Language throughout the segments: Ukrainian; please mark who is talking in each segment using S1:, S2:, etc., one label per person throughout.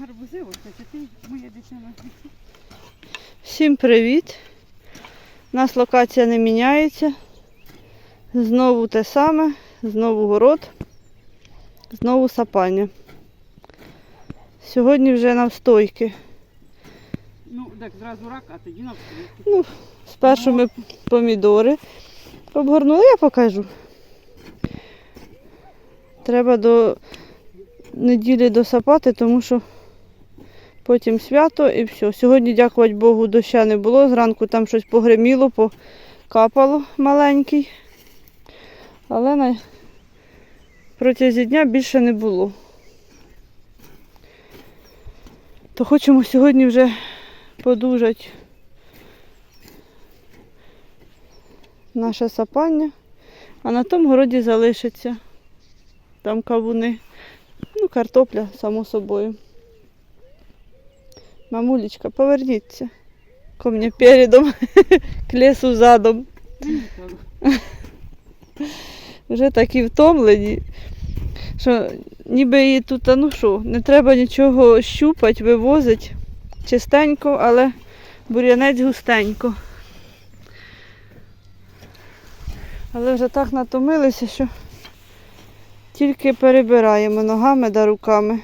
S1: гарбузи, ось ти моя дитина.
S2: Всім привіт! У нас локація не міняється. Знову те саме, знову город, знову сапання. Сьогодні вже навстойки.
S1: Ну, так зразу рак, а тоді навстільки.
S2: Ну, спершу ми помідори обгорнули, я покажу. Треба до неділі досапати, тому що потім свято і все. Сьогодні, дякувати Богу, доща не було. Зранку там щось погреміло, покапало маленький. Але на протязі дня більше не було. То хочемо сьогодні вже подужати наше сапання, а на тому городі залишиться. Там кавуни, ну, картопля, само собою. Мамулечка, поверніться. Ко мені передом, к лісу задом. Вже такі втомлені, що ніби її тут, ну що, не треба нічого щупати, вивозити чистенько, але бур'янець густенько. Але вже так натомилися, що тільки перебираємо ногами да руками.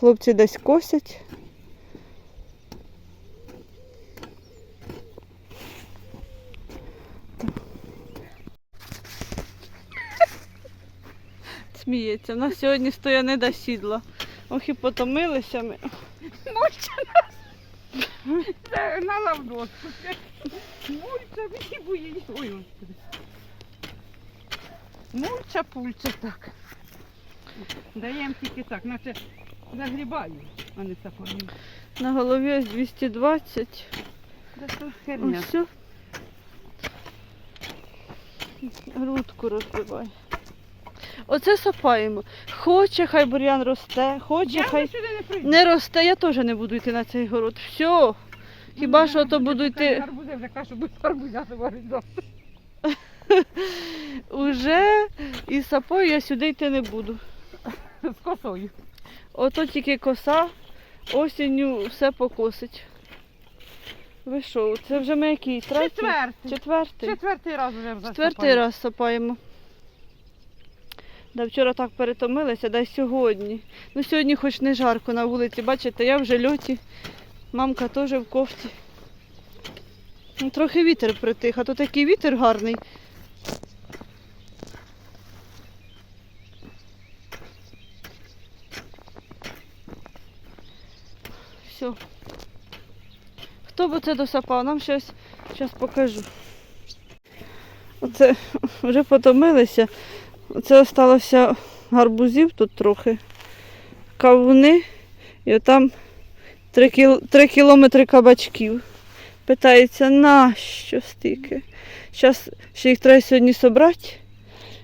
S2: Хлопці десь косять. Сміється. У нас сьогодні стояни до сідла. Ох і потомилися ми.
S1: Мульча нас. Загнала в доску. Мульча, вихібує. Ой, господи. Мульча, пульча, так. Даємо тільки так, наче загрібаю, а не сапаю.
S2: На голові ось 220.
S1: Да херня.
S2: Ось все. Грудку розбивай. Оце сапаємо. Хоче, хай бур'ян росте, хоче,
S1: Я
S2: хай
S1: сюди не прийду.
S2: не росте. Я теж не буду йти на цей город. Все. Хіба
S1: Ну,
S2: що то буду йти
S1: Гарбузи вже кашу без гарбузя заварить
S2: уже і сапою я сюди йти не буду.
S1: З косою.
S2: Ото тільки коса, осінню все покосить. Ви що, це вже ми який? Третій?
S1: Четвертий.
S2: Четвертий.
S1: Четвертий раз вже засипаю.
S2: Четвертий раз сапаємо. Да, вчора так перетомилися, да й сьогодні. Ну сьогодні хоч не жарко на вулиці, бачите, я вже льоті, мамка теж в кофті. Ну, трохи вітер притих, а то такий вітер гарний. Все. Хто б це досапав? Нам щось зараз покажу. Оце вже потомилися. Оце осталося гарбузів тут трохи. Кавуни. І отам 3, кіл... 3 кілометри кабачків. Питається, нащо стільки? Зараз ще їх треба сьогодні собрати.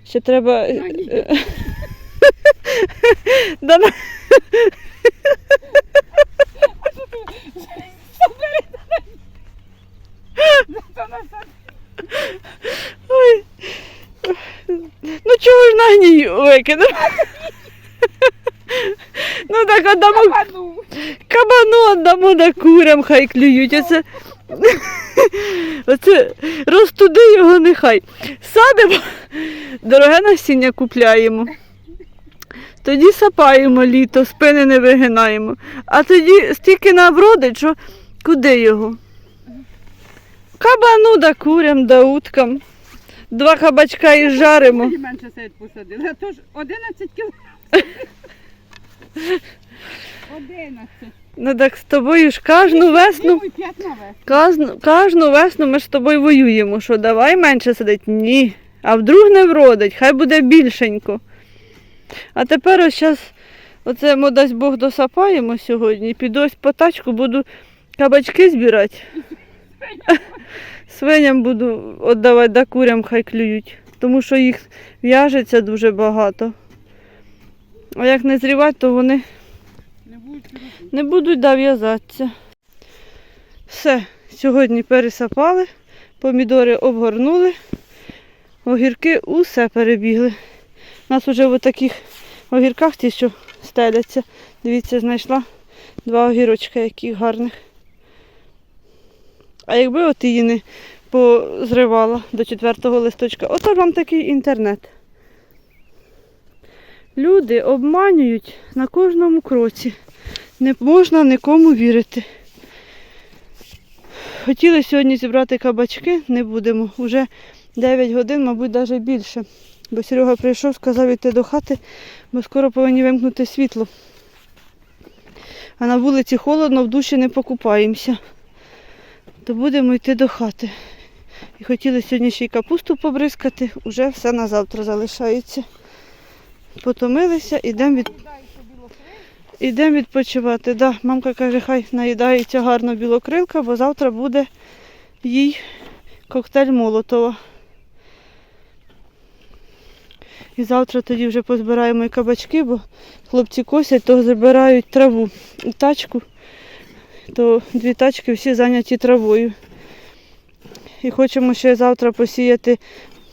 S2: Ще треба. е,
S1: ні.
S2: е, Да, на-
S1: Та на сад-
S2: Ой. Ну чого ж на гній викинув? Ну так отдамо
S1: Кабану.
S2: кабану отдамо да курям, хай клюють. Оце, оце розтуди його нехай. Садимо, дороге насіння купляємо. Тоді сапаємо літо, спини не вигинаємо. А тоді стільки навродить, що куди його? Кабану да курям, да уткам. Два кабачка і жаримо.
S1: Тоді менше сед посадили. А то ж 11 кіл. 11.
S2: Ну так з тобою ж кожну весну.
S1: Ну, і 5 на вес.
S2: Кожну, кожну весну ми ж з тобою воюємо, що давай менше сидить. Ні. А вдруг не вродить, хай буде більшенько. А тепер ось зараз, оце ми дасть Бог досапаємо сьогодні. Піду ось по тачку, буду кабачки збирати. Свиням буду віддавати, да курям хай клюють. Тому що їх в'яжеться дуже багато. А як не зрівати, то вони
S1: Не будуть
S2: не будуть да, в'язатися. Все, сьогодні пересапали, помідори обгорнули, огірки усе перебігли. У нас вже в таких огірках ті, що стеляться. Дивіться, знайшла два огірочка, які гарних. А якби от її не позривала до четвертого листочка, ото вам такий інтернет. Люди обманюють на кожному кроці. Не можна нікому вірити. Хотіли сьогодні зібрати кабачки, не будемо. Уже 9 годин, мабуть, навіть більше. Бо Серега прийшов, сказав йти до хати, бо скоро повинні вимкнути світло. А на вулиці холодно, в душі не покупаємося. То будемо йти до хати. І хотіли сьогодні ще й капусту побризкати, уже все на завтра залишається. Потомилися, ідемо від... Ідемо відпочивати. Да, мамка каже, хай наїдається гарно білокрилка, бо завтра буде їй коктейль Молотова. І завтра тоді вже позбираємо і кабачки, бо хлопці косять, то забирають траву у тачку, то дві тачки всі зайняті травою. І хочемо ще завтра посіяти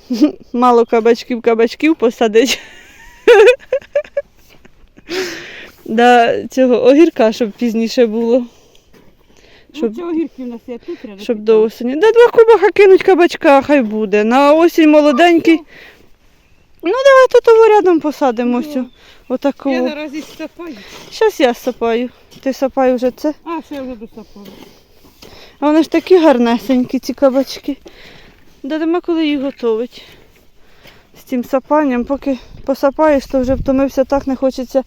S2: мало кабачків, кабачків посадити. Да, цього огірка, щоб пізніше було, Щоб-
S1: Ну, огірки у нас є тут
S2: щоб до осені. Да два кубаха кинуть кабачка, хай буде. На осінь молоденький. Ну давай тут того рядом посадимо.
S1: Ну.
S2: все.
S1: Я
S2: Отакого.
S1: зараз із сапаю.
S2: Щас я сапаю. Ти сапай вже це.
S1: А, ще я вже досапала.
S2: А вони ж такі гарнесенькі, ці кабачки. Да нема коли їх готувати. З цим сапанням, поки посапаєш, то вже втомився так, не хочеться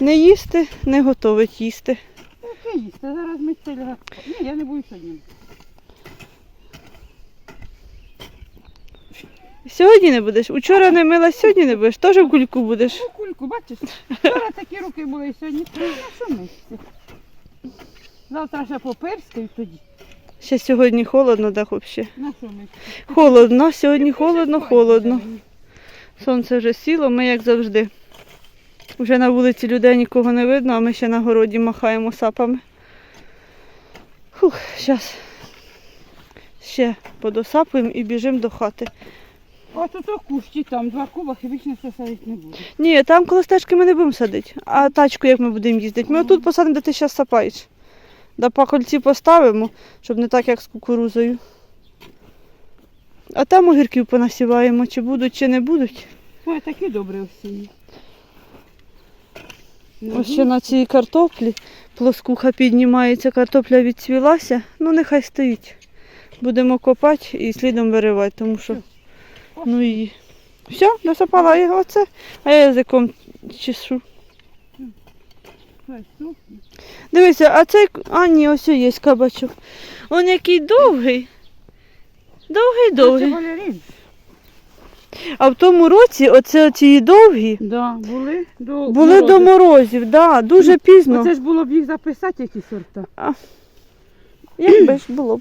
S2: не їсти, не готувати їсти.
S1: Яке їсти? Зараз ми це. Ні, я не буду сьогодні.
S2: Сьогодні не будеш. Учора не мила, сьогодні не будеш. Теж в кульку будеш.
S1: Ну, кульку, бачиш? Вчора такі руки були, сьогодні ну, на що місце. Завтра ще поперскаю тоді.
S2: Ще сьогодні холодно, так взагалі.
S1: На що?
S2: Холодно, сьогодні холодно, холодно. Сонце вже сіло, ми як завжди. Вже на вулиці людей нікого не видно, а ми ще на городі махаємо сапами. Фух, зараз ще подосапуємо і біжимо до хати.
S1: Ось тут кущі там, два кубахи, вічно все садити не буду.
S2: Ні, там коло стежки ми не будемо садити. А тачку як ми будемо їздити? Ми отут посадимо, де ти зараз сапаєш. Да по кольці поставимо, щоб не так, як з кукурузою. А там огірків понасіваємо, чи будуть, чи не будуть.
S1: Ой, такі добрі осінні.
S2: Ось ще на цій картоплі плоскуха піднімається, картопля відцвілася. Ну нехай стоїть. Будемо копати і слідом виривати, тому що ну і все, насипала я оце, а я язиком чешу. Дивися, а цей. А ні, ось є кабачок. Он який довгий. Довгий довгий. А в тому році оце ці довгі
S1: Да, були до
S2: були до морозів, да, дуже пізно.
S1: Оце ж було б їх записати, які сорта.
S2: Якби ж було б.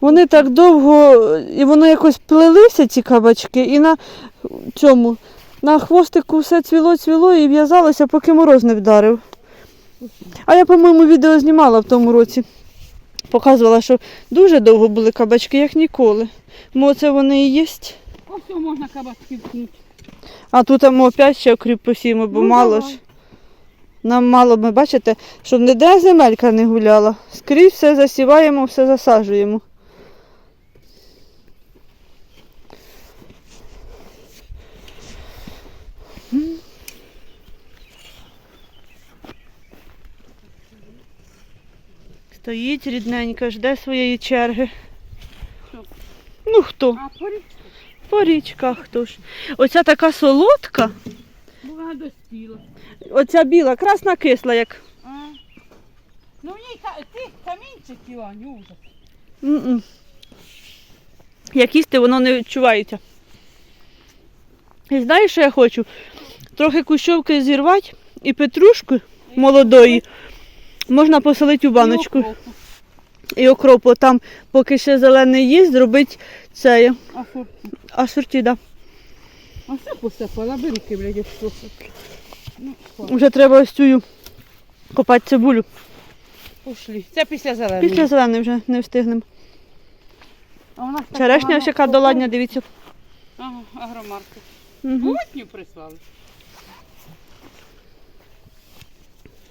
S2: Вони так довго, і воно якось плелися, ці кабачки, і на цьому, на хвостику все цвіло, цвіло і в'язалося, поки мороз не вдарив. А я, по-моєму, відео знімала в тому році. Показувала, що дуже довго були кабачки, як ніколи. Мо це вони і є.
S1: Ось можна кабачки вкнути.
S2: А тут ми опять ще окріп посіємо, бо
S1: Ну,
S2: мало
S1: давай.
S2: ж. Нам мало, ми бачите, щоб ніде земелька не гуляла. Скрізь все засіваємо, все засаджуємо. Стоїть рідненька, жде своєї черги.
S1: Що?
S2: Ну хто?
S1: А
S2: По річках хто ж. Оця така солодка,
S1: була достіла.
S2: оця біла, красна кисла, як.
S1: А? Ну в ній тих камінчиків, Аню, ужас.
S2: М-м. Як їсти, воно не відчувається. І знаєш, що я хочу? Трохи кущовки зірвати і петрушки молодої можна посолити у баночку.
S1: І окропу.
S2: І окропу там, поки ще зелений є, зробити це
S1: А сорти?
S2: асорті, да.
S1: А все посипала, беріки, блядь, як сосок. Ну.
S2: Вже треба ось цю копати цибулю.
S1: Пошли. Це після зеленої.
S2: Після зеленої вже не встигнемо.
S1: А у нас так
S2: Черешня
S1: погано
S2: ось яка доладня, дивіться.
S1: Ага, агромаркет.
S2: Угу.
S1: Плотню прислали.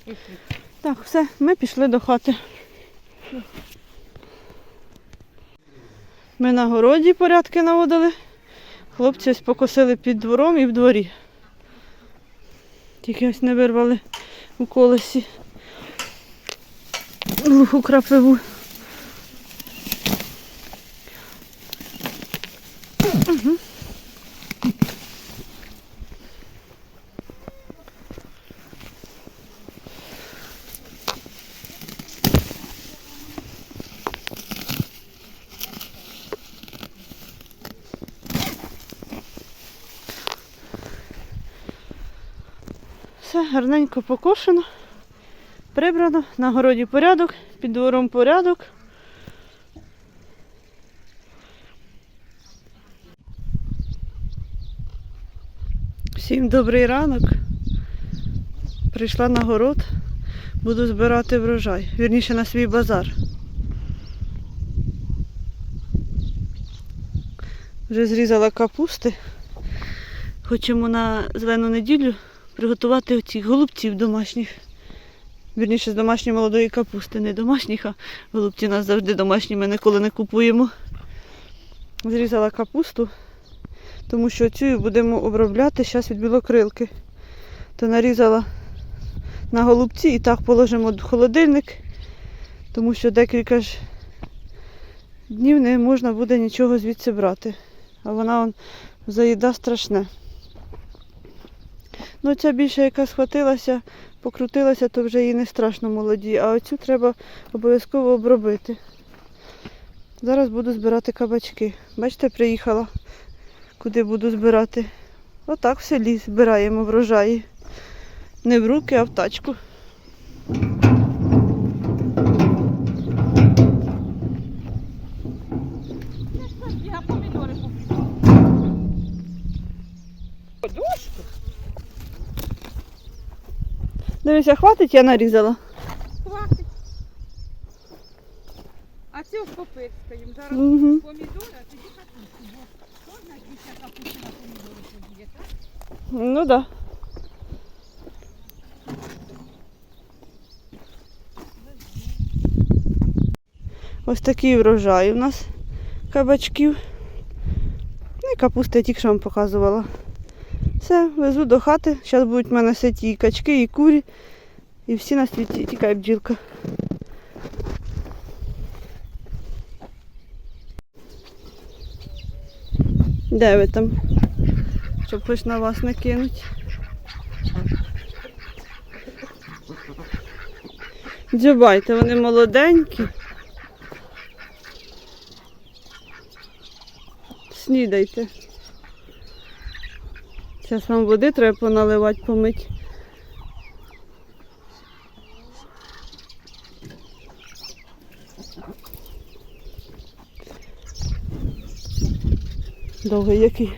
S1: Пішли.
S2: Так, все, ми пішли до хати. Ми на городі порядки наводили. Хлопці ось покосили під двором і в дворі. Тільки ось не вирвали у колесі глуху крапиву. Все гарненько покошено, прибрано, на городі порядок, під двором порядок. Всім добрий ранок. Прийшла на город, буду збирати врожай, вірніше на свій базар. Вже зрізала капусти. Хочемо на зелену неділю приготувати оці голубців домашніх. Вірніше з домашньої молодої капусти, не домашніх, а голубці у нас завжди домашні, ми ніколи не купуємо. Зрізала капусту, тому що цю будемо обробляти зараз від білокрилки. То нарізала на голубці і так положимо в холодильник, тому що декілька ж днів не можна буде нічого звідси брати. А вона он, заїда страшне. Ну, ця більше яка схватилася, покрутилася, то вже їй не страшно молоді, а оцю треба обов'язково обробити. Зараз буду збирати кабачки. Бачите, приїхала, куди буду збирати. Отак в селі збираємо врожаї. Не в руки, а в тачку. Дивися, хватить, я нарізала.
S1: Хватить. А цю попирскаємо. Зараз
S2: Угу.
S1: помідори, а тоді капусту. Бо можна після капусти на помідори подіє, так?
S2: Ну так. Да. Ось такий врожай у нас кабачків. Ну і капусти я тільки що вам показувала. Все, везу до хати. Зараз будуть в мене ситі і качки, і курі. І всі на світі. Тікає бджілка. Де ви там? Щоб хоч на вас не кинуть. Дзюбайте, вони молоденькі. Снідайте. Зараз вам води треба поналивати, помити. Довгий який.